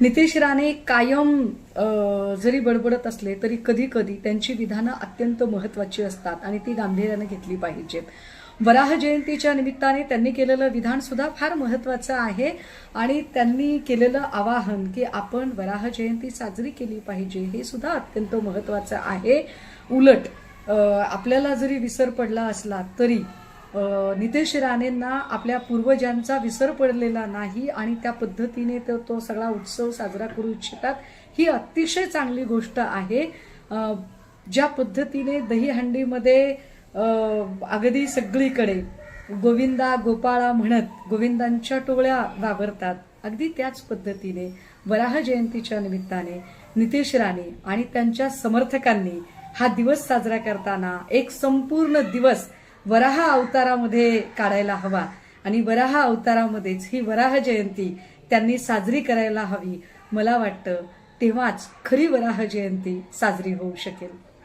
नितेश राणे कायम जरी बडबडत असले तरी कधी कधी त्यांची विधानं अत्यंत महत्वाची असतात आणि ती गांभीर्यानं घेतली पाहिजेत वराह जयंतीच्या निमित्ताने त्यांनी केलेलं विधान सुद्धा फार महत्वाचं आहे आणि त्यांनी केलेलं आवाहन की आपण वराह जयंती साजरी केली पाहिजे हे सुद्धा अत्यंत महत्वाचं आहे. उलट आपल्याला जरी विसर पडला असला तरी नितेश राणेंना आपल्या पूर्वजांचा विसर पडलेला नाही आणि त्या पद्धतीने तो तो सगळा उत्सव साजरा करू इच्छितात. ही अतिशय चांगली गोष्ट आहे. ज्या पद्धतीने दहीहंडीमध्ये अगदी सगळीकडे गोविंदा गोपाळा म्हणत गोविंदांच्या टोळ्या वावरतात अगदी त्याच पद्धतीने वराह जयंतीच्या निमित्ताने नितेश राणे आणि त्यांच्या समर्थकांनी हा दिवस साजरा करताना एक संपूर्ण दिवस वराह अवतारामध्ये काढायला हवा. आणि वराह अवतारामध्येच ही वराह जयंती त्यांनी साजरी करायला हवी. मला वाटतं तेव्हाच खरी वराह जयंती साजरी होऊ शकेल.